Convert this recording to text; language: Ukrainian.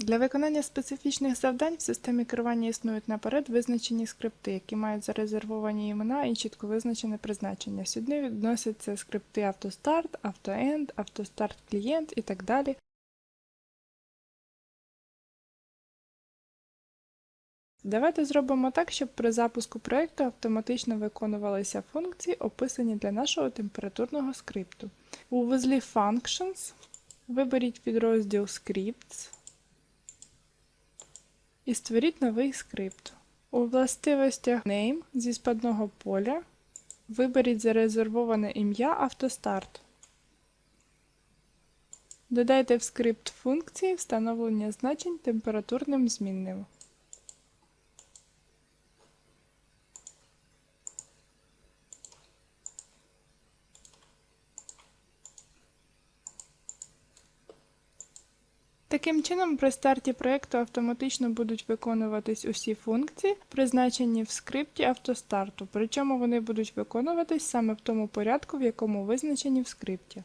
Для виконання специфічних завдань в системі керування існують наперед визначені скрипти, які мають зарезервовані імена і чітко визначене призначення. Сюди відносяться скрипти автостарт, автоенд, автостарт клієнт і так далі. Давайте зробимо так, щоб при запуску проєкту автоматично виконувалися функції, описані для нашого температурного скрипту. У вузлі Functions виберіть підрозділ Scripts і створіть новий скрипт. У властивостях Name зі спадного поля виберіть зарезервоване ім'я автостарт. Додайте в скрипт функції встановлення значень температурним змінним. Таким чином, при старті проєкту автоматично будуть виконуватись усі функції, призначені в скрипті автостарту, причому вони будуть виконуватись саме в тому порядку, в якому визначені в скрипті.